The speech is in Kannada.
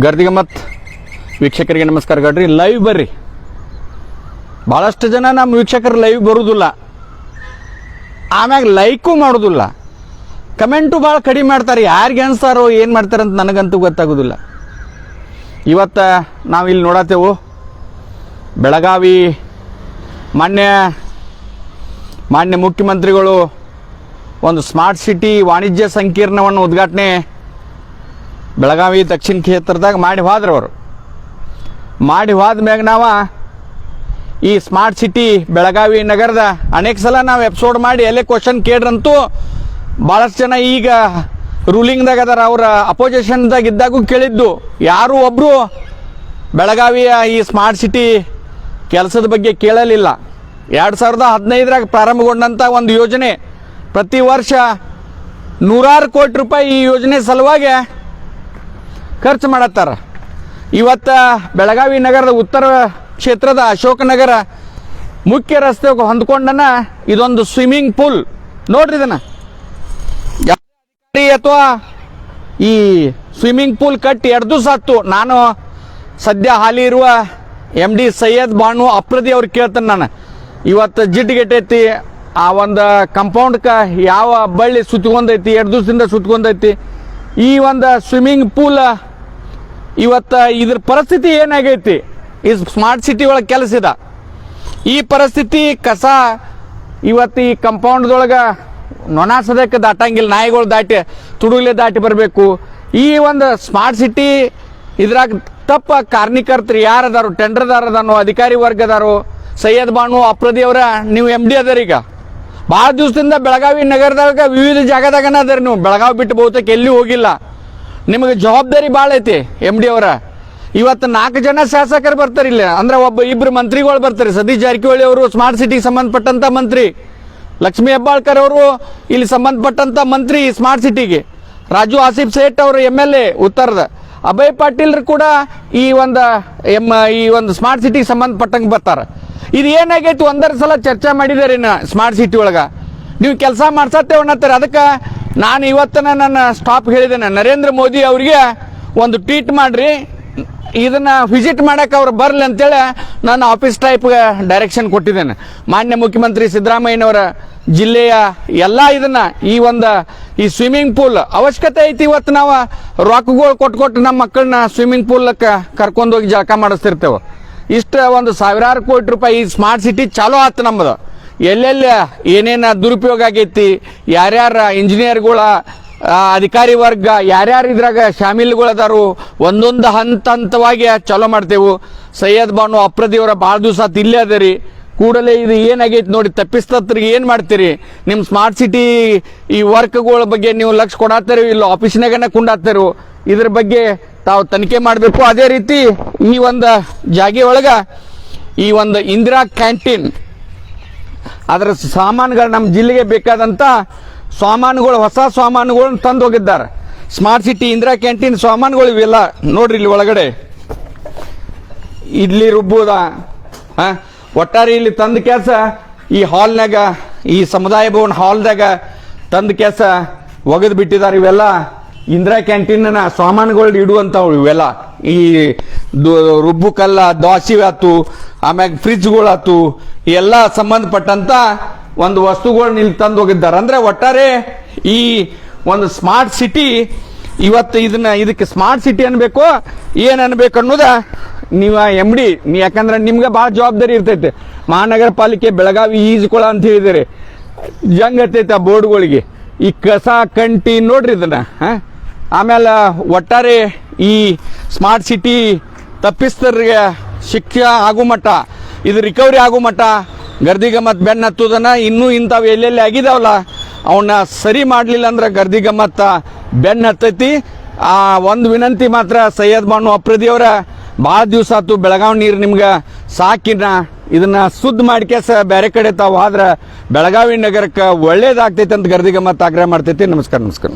ಗರ್ದಿಗಮ್ಮತ್ ವೀಕ್ಷಕರಿಗೆ ನಮಸ್ಕಾರ ಗಡ್ರಿ. ಲೈವ್ ಬರ್ರಿ. ಭಾಳಷ್ಟು ಜನ ನಮ್ಮ ವೀಕ್ಷಕರು ಲೈವ್ ಬರೋದಿಲ್ಲ. ಆಮ್ಯಾಗ ಲೈಕು ಮಾಡೋದಿಲ್ಲ. ಕಮೆಂಟು ಭಾಳ ಕಡಿಮೆ ಮಾಡ್ತಾರೆ. ಯಾರಿಗೆ ಅನ್ಸ್ತಾರೋ ಏನು ಮಾಡ್ತಾರೆ ಅಂತ ನನಗಂತೂ ಗೊತ್ತಾಗೋದಿಲ್ಲ. ಇವತ್ತು ನಾವು ಇಲ್ಲಿ ನೋಡತ್ತೇವು ಬೆಳಗಾವಿ ಮಾನ್ಯ ಮಾನ್ಯ ಮುಖ್ಯಮಂತ್ರಿಗಳು ಒಂದು ಸ್ಮಾರ್ಟ್ ಸಿಟಿ ವಾಣಿಜ್ಯ ಸಂಕೀರ್ಣವನ್ನು ಉದ್ಘಾಟನೆ ಬೆಳಗಾವಿ ದಕ್ಷಿಣ ಕ್ಷೇತ್ರದಾಗ ಮಾಡಿ ಹೋದ್ರ ಅವರು. ಮಾಡಿ ಹೋದ ಮ್ಯಾಗ ನಾವು ಈ ಸ್ಮಾರ್ಟ್ ಸಿಟಿ ಬೆಳಗಾವಿ ನಗರದ ಅನೇಕ ಸಲ ನಾವು ಎಪಿಸೋಡ್ ಮಾಡಿ ಎಲ್ಲೇ ಕ್ವಶನ್ ಕೇಳ್ರಂತೂ ಭಾಳಷ್ಟು ಜನ ಈಗ ರೂಲಿಂಗ್ದಾಗ ಅದಾರ, ಅವರ ಅಪೋಸಿಷನ್ದಾಗ ಇದ್ದಾಗೂ ಕೇಳಿದ್ದು. ಯಾರು ಒಬ್ಬರು ಬೆಳಗಾವಿಯ ಈ ಸ್ಮಾರ್ಟ್ ಸಿಟಿ ಕೆಲಸದ ಬಗ್ಗೆ ಕೇಳಲಿಲ್ಲ. ಎರಡು ಸಾವಿರದ ಹದಿನೈದರಾಗ ಪ್ರಾರಂಭಗೊಂಡಂಥ ಒಂದು ಯೋಜನೆ. ಪ್ರತಿ ವರ್ಷ ನೂರಾರು ಕೋಟಿ ರೂಪಾಯಿ ಈ ಯೋಜನೆ ಸಲುವಾಗಿ ಖರ್ಚು ಮಾಡತ್ತಾರ. ಇವತ್ತು ಬೆಳಗಾವಿ ನಗರದ ಉತ್ತರ ಕ್ಷೇತ್ರದ ಅಶೋಕನಗರ ಮುಖ್ಯ ರಸ್ತೆ ಹೊಂದ್ಕೊಂಡನ ಇದೊಂದು ಸ್ವಿಮ್ಮಿಂಗ್ ಪೂಲ್ ನೋಡ್ರಿ ಇದನ್ನ. ಅಥವಾ ಈ ಸ್ವಿಮ್ಮಿಂಗ್ ಪೂಲ್ ಕಟ್ಟಿ ಎರಡು ಸತ್ತು ನಾನು ಸದ್ಯ ಹಾಲಿ ಇರುವ ಎಂ ಡಿ ಸೈಯದ್ ಬಾನು ಅಪ್ರದಿ ಅವ್ರು ಕೇಳ್ತೇನೆ ನಾನು. ಇವತ್ತು ಜಿಡ್ಗೆಟ್ಟೈತಿ ಆ ಒಂದು ಕಂಪೌಂಡ್ಕ ಯಾವ ಬಳ್ಳಿ ಸುತ್ಕೊಂಡೈತಿ, ಎರಡು ದಿವಸದಿಂದ ಸುತ್ಕೊಂಡೈತಿ. ಈ ಒಂದು ಸ್ವಿಮ್ಮಿಂಗ್ ಪೂಲ್ ಇವತ್ತು ಇದ್ರ ಪರಿಸ್ಥಿತಿ ಏನಾಗೈತಿ? ಈ ಸ್ಮಾರ್ಟ್ ಸಿಟಿ ಒಳಗೆ ಕೆಲಸ ಇದೆ. ಈ ಪರಿಸ್ಥಿತಿ ಕಸ ಇವತ್ತು ಈ ಕಂಪೌಂಡ್ದೊಳಗೆ ನೊಣ ಸದಕ್ಕೆ ದಾಟಂಗಿಲ್ಲ. ನಾಯಿಗಳು ದಾಟಿ, ತುಡುಗಲೆ ದಾಟಿ ಬರಬೇಕು. ಈ ಒಂದು ಸ್ಮಾರ್ಟ್ ಸಿಟಿ ಇದ್ರಾಗ ತಪ್ಪ ಕಾರ್ಮಿಕರ್ತರು ಯಾರದಾರು ಟೆಂಡರ್ದಾರ ಅದಾನೋ, ಅಧಿಕಾರಿ ವರ್ಗದಾರು ಸೈಯದ್ ಬಾನು, ಅಪ್ರದಿ ಅವರ, ನೀವು ಎಂ ಡಿ ಅದಾರ ಈಗ. ಭಾಳ ದಿವಸದಿಂದ ಬೆಳಗಾವಿ ನಗರದಾಗ ವಿವಿಧ ಜಾಗದಾಗನ ಅದರಿ ನೀವು. ಬೆಳಗಾವಿ ಬಿಟ್ಟು ಬಹುತೇಕ ಎಲ್ಲಿ ಹೋಗಿಲ್ಲ. ನಿಮಗೆ ಜವಾಬ್ದಾರಿ ಭಾಳ ಐತಿ ಎಂ ಡಿ ಅವರ. ಇವತ್ತು ನಾಲ್ಕು ಜನ ಶಾಸಕರು ಬರ್ತಾರೆ ಇಲ್ಲ. ಅಂದ್ರೆ ಒಬ್ಬ ಇಬ್ರು ಮಂತ್ರಿಗಳು ಬರ್ತಾರೆ. ಸತೀಶ್ ಜಾರಕಿಹೊಳಿ ಅವರು ಸ್ಮಾರ್ಟ್ ಸಿಟಿಗೆ ಸಂಬಂಧಪಟ್ಟಂತ ಮಂತ್ರಿ. ಲಕ್ಷ್ಮೀ ಹೆಬ್ಬಾಳ್ಕರ್ ಅವರು ಇಲ್ಲಿ ಸಂಬಂಧಪಟ್ಟಂತ ಮಂತ್ರಿ ಸ್ಮಾರ್ಟ್ ಸಿಟಿಗೆ ರಾಜು ಆಸಿಫ್ ಸೇಟ್ ಅವರು ಎಂ ಎಲ್ ಎ ಉತ್ತರದ. ಅಭಯ್ ಪಾಟೀಲ್ರು ಕೂಡ ಈ ಒಂದು, ಎಂ, ಈ ಒಂದು ಸ್ಮಾರ್ಟ್ ಸಿಟಿಗೆ ಸಂಬಂಧಪಟ್ಟಂಗೆ ಬರ್ತಾರೆ. ಇದು ಏನಾಗೈತಿ? ಒಂದರ ಸಲ ಚರ್ಚೆ ಮಾಡಿದಾರೆ ಸ್ಮಾರ್ಟ್ ಸಿಟಿ ಒಳಗೆ. ನೀವು ಕೆಲಸ ಮಾಡ್ಸತ್ತೇವೆ ಅನ್ನತ್ತಾರೆ? ಅದಕ್ಕೆ ನಾನು ಇವತ್ತನ ನನ್ನ ಸ್ಟಾಪ್ ಹೇಳಿದ್ದೇನೆ. ನರೇಂದ್ರ ಮೋದಿ ಅವರಿಗೆ ಒಂದು ಟ್ವೀಟ್ ಮಾಡ್ರಿ. ಇದನ್ನ ವಿಸಿಟ್ ಮಾಡಕ್ಕೆ ಅವ್ರು ಬರಲಿ ಅಂತೇಳಿ ನಾನು ಆಫೀಸ್ ಟೈಪ್ಗೆ ಡೈರೆಕ್ಷನ್ ಕೊಟ್ಟಿದ್ದೇನೆ. ಮಾನ್ಯ ಮುಖ್ಯಮಂತ್ರಿ ಸಿದ್ದರಾಮಯ್ಯನವರ ಜಿಲ್ಲೆಯ ಎಲ್ಲ ಇದನ್ನ ಈ ಒಂದು ಈ ಸ್ವಿಮ್ಮಿಂಗ್ ಪೂಲ್ ಅವಶ್ಯಕತೆ ಐತಿ ಇವತ್ತು ನಾವು ರೊಕ್ಕಗಳು ಕೊಟ್ಟು ಕೊಟ್ಟು ನಮ್ಮ ಮಕ್ಕಳನ್ನ ಸ್ವಿಮ್ಮಿಂಗ್ ಪೂಲಕ್ಕೆ ಕರ್ಕೊಂಡೋಗಿ ಜಳಕ ಮಾಡಿಸ್ತಿರ್ತೇವೆ. ಇಷ್ಟ ಒಂದು ಸಾವಿರಾರು ಕೋಟಿ ರೂಪಾಯಿ ಈ ಸ್ಮಾರ್ಟ್ ಸಿಟಿ ಚಾಲೂ ಆಯ್ತು ನಮ್ಮದು ಎಲ್ಲೆಲ್ಲಿ ಏನೇನು ದುರುಪಯೋಗ ಆಗೈತಿ? ಯಾರ್ಯಾರ ಇಂಜಿನಿಯರ್ಗಳ ಅಧಿಕಾರಿ ವರ್ಗ, ಯಾರ್ಯಾರು ಇದ್ರಾಗ ಶಾಮೀಲ್ಗಳು ಅದಾರು ಒಂದೊಂದು ಹಂತ ಹಂತವಾಗಿ ಚಲೋ ಮಾಡ್ತೇವೆ. ಸೈಯದ್ ಬಾನು ಅಪ್ರದಿಯವರ ಭಾಳ ದಿವಸ ಇಲ್ಲೇ ಇಲ್ಲೇ ರೀ ಕೂಡಲೇ ಇದು ಏನಾಗೈತಿ ನೋಡಿ, ತಪ್ಪಿಸ್ತತ್ರಿಗೆ ಏನು ಮಾಡ್ತೀರಿ? ನಿಮ್ಮ ಸ್ಮಾರ್ಟ್ ಸಿಟಿ ಈ ವರ್ಕ್ಗಳ ಬಗ್ಗೆ ನೀವು ಲಕ್ಷ ಕೊಡಾತ್ತೀರಿ ಇಲ್ಲ ಆಫೀಸ್ನಾಗನ ಕುಂಡಾತ್ತೀರು ಇದ್ರ ಬಗ್ಗೆ ತಾವು ತನಿಖೆ ಮಾಡಬೇಕು. ಅದೇ ರೀತಿ ಈ ಒಂದು ಜಾಗೆ ಒಳಗೆ ಈ ಒಂದು ಇಂದಿರಾ ಕ್ಯಾಂಟೀನ್ ಅದರ ಸಾಮಾನುಗಳು ನಮ್ಮ ಜಿಲ್ಲೆಗೆ ಬೇಕಾದಂಥ ಸಾಮಾನುಗಳು, ಹೊಸ ಸಾಮಾನುಗಳನ್ನ ತಂದು ಹೋಗಿದ್ದಾರೆ. ಸ್ಮಾರ್ಟ್ ಸಿಟಿ ಇಂದಿರಾ ಕ್ಯಾಂಟೀನ್ ಸಾಮಾನುಗಳು ಇವೆಲ್ಲ ನೋಡ್ರಿ ಇಲ್ಲಿ ಒಳಗಡೆ. ಇಡ್ಲಿ ರುಬ್ಬೋದ, ಹಾಂ? ಒಟ್ಟಾರೆ ಇಲ್ಲಿ ತಂದ ಕೆಲಸ ಈ ಹಾಲ್ನಾಗ ಈ ಸಮುದಾಯ ಭವನ ಹಾಲ್ದಾಗ ತಂದ ಕೆಲಸ ಒಗೆದು ಬಿಟ್ಟಿದ್ದಾರೆ ಇವೆಲ್ಲ ಇಂದಿರಾ ಕ್ಯಾಂಟೀನ್ನ ಸಾಮಾನುಗಳು ಇಡುವಂಥವು ಇವೆಲ್ಲ. ಈ ರುಬ್ಬು ಕಲ್ಲ ಆತು ಆಮ್ಯಾಗ ಫ್ರಿಜ್ಗಳಾತು ಎಲ್ಲ ಸಂಬಂಧಪಟ್ಟಂತ ಒಂದು ವಸ್ತುಗಳನ್ನ ಇಲ್ಲಿ ತಂದು ಹೋಗಿದ್ದಾರೆ ಅಂದ್ರೆ ಒಟ್ಟಾರೆ ಈ ಒಂದು ಸ್ಮಾರ್ಟ್ ಸಿಟಿ, ಇವತ್ತು ಇದನ್ನ ಇದಕ್ಕೆ ಸ್ಮಾರ್ಟ್ ಸಿಟಿ ಅನ್ಬೇಕು, ಏನ್ ಅನ್ಬೇಕು ಅನ್ನೋದ ನೀವು ಎಂ ಡಿ ಯಾಕಂದ್ರೆ ನಿಮ್ಗೆ ಭಾಳ ಜವಾಬ್ದಾರಿ ಇರ್ತೈತೆ. ಮಹಾನಗರ ಪಾಲಿಕೆ ಬೆಳಗಾವಿ ಈಜ್ಕೊಳ ಅಂತ ಹೇಳಿದಿರಿ. ಜಂಗ್ ಹತ್ತೈತೆ ಆ ಬೋರ್ಡ್ಗಳಿಗೆ. ಈ ಕಸ, ಕಂಟಿ ನೋಡ್ರಿ ಇದನ್ನ? ಆಮೇಲೆ ಒಟ್ಟಾರೆ ಈ ಸ್ಮಾರ್ಟ್ ಸಿಟಿ ತಪ್ಪಿಸ್ತರಿಗೆ ಶಿಕ್ಷೆ ಆಗು ಮಟ್ಟ ಇದು ರಿಕವರಿ ಆಗೋ ಮಟ್ಟ ಮತ್ತು ಬೆನ್ನು ಹತ್ತುದನ್ನ ಇನ್ನೂ ಇಂಥವು ಎಲ್ಲೆಲ್ಲಿ ಆಗಿದಾವಲ್ಲ ಅವನ್ನ ಸರಿ ಮಾಡಲಿಲ್ಲ ಅಂದ್ರೆ ಗರ್ದಿಗಮ್ಮತ್ತ ಬೆನ್ನು ಹತ್ತೈತಿ. ಆ ಒಂದು ವಿನಂತಿ ಮಾತ್ರ ಸೈಯದ್ ಬಾನು ಅಪ್ರದಿಯವರ ಭಾಳ ದಿವಸ ಆತು ಬೆಳಗಾವಿ ನೀರು ನಿಮ್ಗೆ ಸಾಕಿನ. ಇದನ್ನ ಶುದ್ಧ ಮಾಡ್ಕೇಸ ಬೇರೆ ಕಡೆ ತಾವು ಆದ್ರೆ ಬೆಳಗಾವಿ ನಗರಕ್ಕೆ ಒಳ್ಳೇದಾಗ್ತೈತೆ ಅಂತ ಗರ್ದಿಗಮ್ಮತ್ ಆಗ್ರಹ ಮಾಡ್ತೈತಿ. ನಮಸ್ಕಾರ ನಮಸ್ಕಾರ.